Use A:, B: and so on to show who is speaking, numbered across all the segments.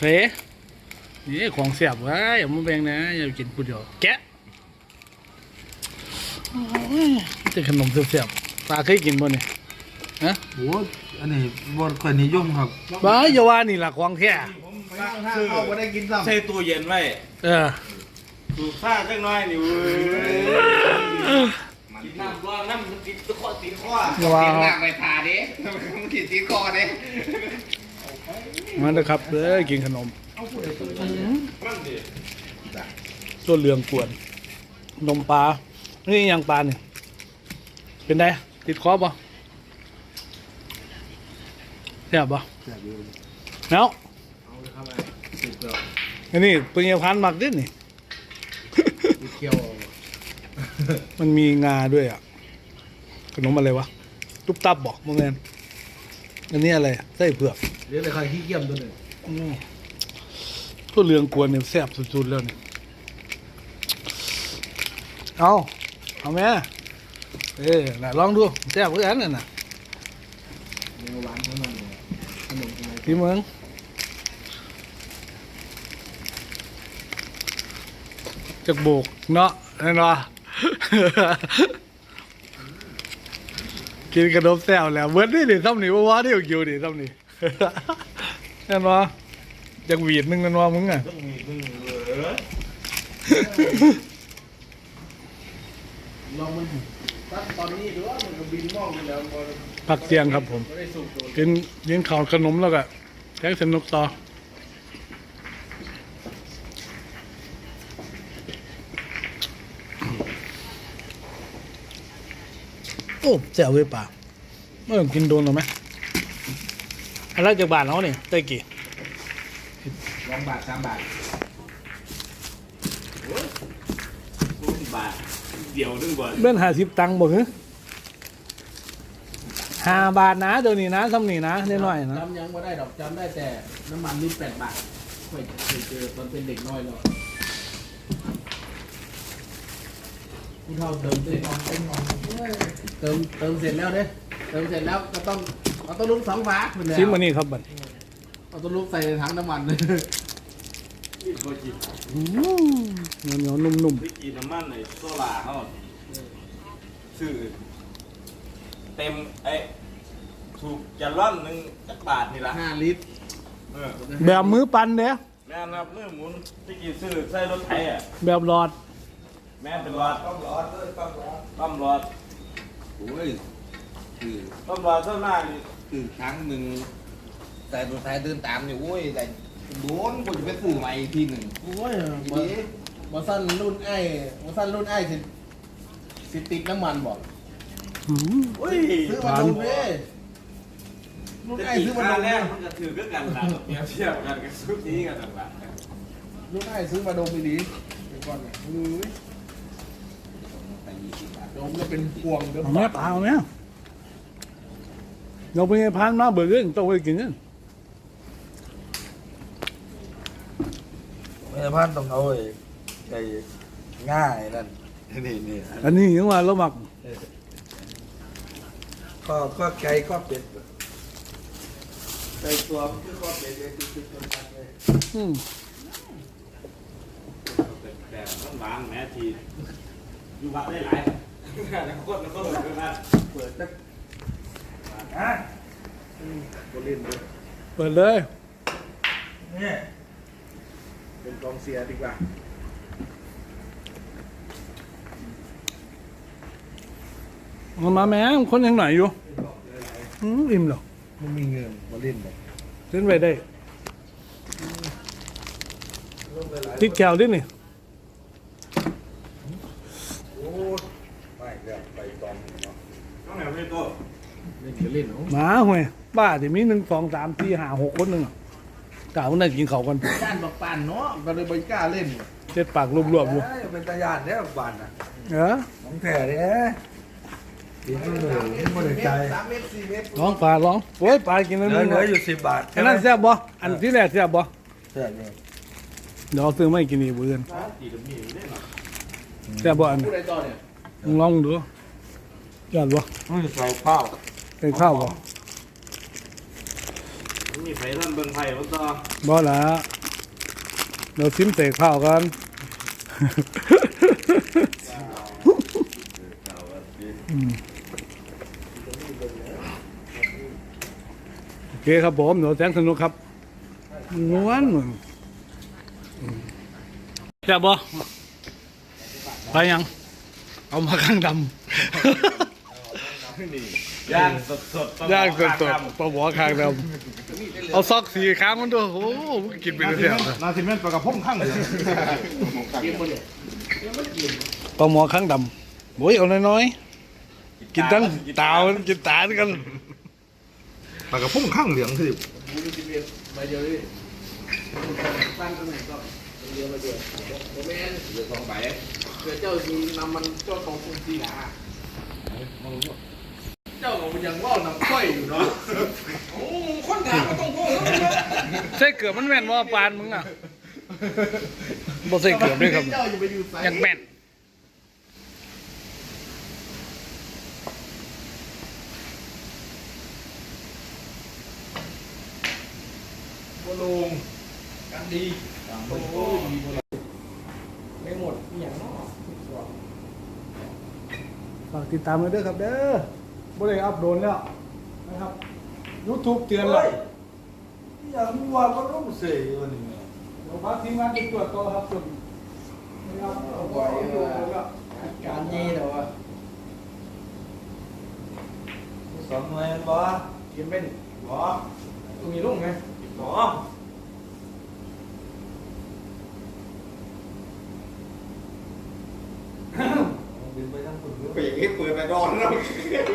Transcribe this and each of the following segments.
A: เฮ้นี่ของเสียบวะอย่ามาแบ่งนะ อย่ากินกูเดียวแกะโอ้ยแต่ขนมเสียบๆปลาเคยกินบ่เนี่ยฮะ
B: โอ้อันนี้บนคนนิยมครับ
A: บ้าอย่าว่านี่ล่ะของแท้
B: ซื้อเข้าไม่ได้กินซ้ำ
C: ใส่ตู้เย็นไว้
A: เออ
C: สูบซ่าจักหน้อยนี่เว้ยกินน้ำร้อนน้ำมันติดตะข้อติดข้อ
A: อย่าว่า
B: หนักไปทาดิมันติดตีคอดิ
A: มาเด้อครับเด้อกินขนม
C: มันดิ
A: ตัวเหลืองกวนนมปลา นี่ยังปลาเนี่ยเป็นไงติดคอบ่แซ่บบ่แล้วอันนี้ปุญญพันธ์มักดินี่
B: เคี่ยว
A: มันมีงาด้วยอะ ขนมอะไรวะตุ๊บตับบอกโมเมนอันนี้อะไรอะไส้เผือก
B: เรียกแต่ใครขี้เกียจตัวหนึ่ง
A: อืมตัวเหลืองกวนเนี่ยแซ่บสุดๆแล้วนี่เอาเอาแม่เอ้ยน่ะลองดูแซ่บเหมือนกันน่ะนะ
B: เนื้อหวานของมันเนี่ยขนมทำไม
A: พี่เมืองจากโบกเนาะแน่นอนกินขนมแซ่บแล้วเบิร์ดนี่ดิซ้ำนี่ว่าว่าที่อยู่ดิซ้ำนี่ แน่นอนจากหวีดหนึงแน่นอนมึงอะ
C: ต้องมีมึงเหลือ
B: ลองมันตัดตอนนี้ดูว่ามันก็บินมองไปแล้วมัน
A: ผักเตียงครับผม
B: ไม่ได้สุกโดน
A: กินกินข้าวขนมแล้วก็แท็กสนุกต่อโอ้แจ๋วเลยป่าไม่ต้องกินโดนหรอไหม อะไรจากบาทเราเนี่ยได้กี่
B: ลองบาทสามบาท
C: สิบบาท เดียวนึงก่อน
A: เบิ้นห้าสิบตังค์บ่ฮึห้าบาทนะเดี๋ยวนี้นะซ้ำนี่นะนิดหน่อยนะ
B: จำยังไม่ได้ดอกจำได้แต่น้ำมันลิตรแปดบาทเคยเคยเจอตอนเป็นเด็กน้อยแล้วผู้เฒ่าเติมเต็มเติมเติมเสร็จแล้วเด้เติมเสร็จแล้วก็ต้อง เอาต้นลูกสองฝาคุณแล้ว
A: ซิมมานี่ครับบัด
B: เอาต้นลูกใส่ในถังน้ำมันเลย
C: นี่เขาจีบ
A: อื้อเหนียวๆนุ่ม
C: ที่กินน้ำมันในโซล่าเขาซื้อเต็มไอ้ถูกจะร่อนหนึ่งจักบาทนี่ละ
B: ห้าลิตร
C: เออ
A: ๆแบบมือปันเด้อ
C: แม่นับมือหมุนที่กินซื้อใส่รถไถอะ
A: แบบหลอด
C: แม่เป็นรอดต้อมรอดต้อมรอดต้อมรอด
D: โอ้ยคือ
C: ต้อมรอดเท่าหน้านี่
D: คือครั้งหนึ่งแต่ตัวท้ายเดินตามเนี่ยโอ้ยแต่โดนกูจะไปซื้อใหม่อีกทีหนึ่ง
B: โอ้ย
D: ที
B: บอ
D: นี้
B: บอสั้นรุ่นไอ้บอสั้นรุ่นไอ้สิสิติดน้ำมันบอก
A: อื้อ
C: โอ้ย
B: ซื้อมาดมเด้รุ่น
C: จะ
B: ไอ้
C: ตี
B: ซื้อมา
C: มา
B: ดม
C: แร
B: เด้
C: กมันก็ถือก็กันละเทียบเทียบกันกับซุปนี้กันต่าง
B: รุ่นไอ้ซื้อมาดมไปดีเดี๋ยวก่อนเนี่ยเฮ้ย
D: แต่ยี่สิบบาท
B: ดมแล้วเป็นพวงเดี๋ยว
A: เอาแม่เปล่าแม่ เราไปพานมาเบิดเรื่องต้องไปกินนั่น
D: ไม่ใช่พันต้องเอาไอ้ไอ้ง่ายนั่นนี่นี่
A: อันนี้ยังว่าเราหมัก
D: ก็ก็ไก่ก็เป็ดไก่ตัวมันคือก็เป็ดเลยคือคือคนกันเลย
A: อืม
C: ๆแต่ต้องล้างแม้ทีอยู่วัดได้หลายแล้วก็แล้วก็เกิดมา
D: เปิด ตั้ง
C: ฮะ
B: บริเวณ
A: เปิดเลย
D: เนี่ย
B: เป็นกองเสียดีกว่า
A: เอามาแม่คนยังไหนอยู่อืมอิ่มเหรอ
D: มันมีเงินมาเล่นแบบ
A: เล่นไปได้ติดแก้วดินี่
D: โอ้ไม่แบบไปตอมเนาะ
C: ต้องแนวพี่โต
B: เล่ นก็เล่นเนาะ
A: หมาห่วยบ้าที่มีหนึ่งสองสามสี่ห้าหกคนหนึ่งอะกล่าวว่านั่นกินเขาวกัน
B: ย่านบอกปานเนาะก็เลยไม่กล้าเล่น
A: เจ็ดปากรวบๆอยู่
D: เอ้ยเป็นตาญาติเนี่ยบ้านน่ะ
A: เออ
D: น้องแผ่เนี่ยดีที่หนึ่งที่บริใจ
B: สามเมตรสี่เมตร
A: ร้องปลาร้องโอ้ยปลากิน
D: เห
A: แล้ว
D: ลื
A: มึ
D: องเหลืออยู่สิบบาท
A: อันนั้นแซ่บบ่อันที่แรกแซ่บบ่
D: ใช่เนี่ย
A: เดี๋ยวเอาซื้อไม่กินอีกเบื่อน
C: ตีดมีได้หรอ
A: แซ่บบ่อัน
B: ผู้ใดต่อเนี่ย
A: มึงลองดูยอดบ่
D: ต้องใส่ข้าว
A: เป็นข้าวบ่
D: โมีไฟท่านเบิ่งไฟบ่ต่อ
A: บ่ละเดี๋ยวซิมเสกข้าวกันอืมโอเคครับผมเดี๋ยวแสงสนุกครับม้วนอืมจะบ่ไปยัง เอามาข้างดำ
D: ย่างสดสด
A: ย่างสดๆปลาหมอข้างดำเอาซอกสีข้างมันด้วยโอ้โหมึงกินไปเรื่อยๆ
D: นาซิเมนปลากระพงข้างเหลือง
A: ปลาหมอข้างดำโอ้ยเอาน้อยๆกินทั้งตามันกินตาด้วยกัน
D: ปลากระพงข้างเหลืองคือ
B: มูลนิธิใบ เดียวนี่ตั้งตรงไหนก็เดียวมาเดียวโมเมน
E: เหลือสองใบ
B: เกิดเจ้ามีนำมันเจ้าของคุณสีหนาเจ้าของมันยังว่านำก้อยอยู่เนาะ
E: โอ้คนถามก็ต้องโง่แล้ว
A: ใส่เกือบมันแม่นว่าปานมึงอะบ่ใส่เกือบด้วยครับ
B: เจ้าอยู่ไปอยู่ไส
A: ยังแม่น
B: โบลงกันดีโอ้ยดีโบลงไม่หมดอหย่างเนาะ
A: ฝากติดตามเลยเด้อครับเด้อ บ่ได้อัพโดนแล้วนะครับ YouTube เตือนแล้ว
D: อย่างว่าก็ต้องเสียวันนี้
A: เดี๋ยวพักทีมงานจะตรวจตัวครับส่วนนะครับเอาไว้ดูแล้ว
B: การเย่เดี๋ยวว่า
D: สองหน่วยบ่
B: เขียนเป็น
D: บ่
B: ตรงนี้ลุ่งไง
D: บ่
E: ปีกให้ปืนไปโดนแล้ว
B: คนคนคนไอ้เหี้ยมันมีเราเนี่ยตอนนั้นแยกเราเปิดไม่โดนอะ
A: น้าคุยเฮ็ดไปดิ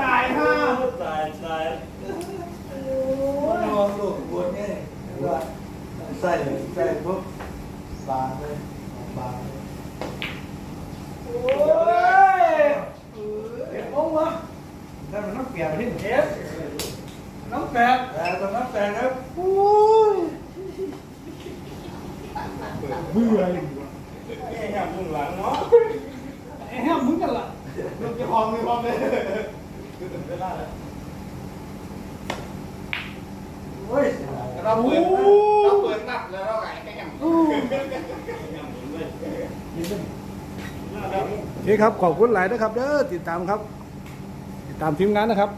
D: ตายห้าตายตายนอนลูกบนนี่ว่าใส่ใส่ปุ๊บบางเลยบางเลยโอ้ยเอ็ดมงวะนั่นมันน้ำเปียกที่เอ็ดน้ำแปดแต่ตอนน้ำแปดนะโอ้ยเบื่ออยู่วะไอ้แหบมึงหลังเนาะไอ้แหบมึงกันล่ะลูกจะพองไม่พองเลยโอ้ย
B: เราเปิดเราเปิด นับแล้วเราไงแค่
A: โอเคครับขอบคุณหลายนะครับเด้อติดตามครับ ติดตามทีมงานนะครับ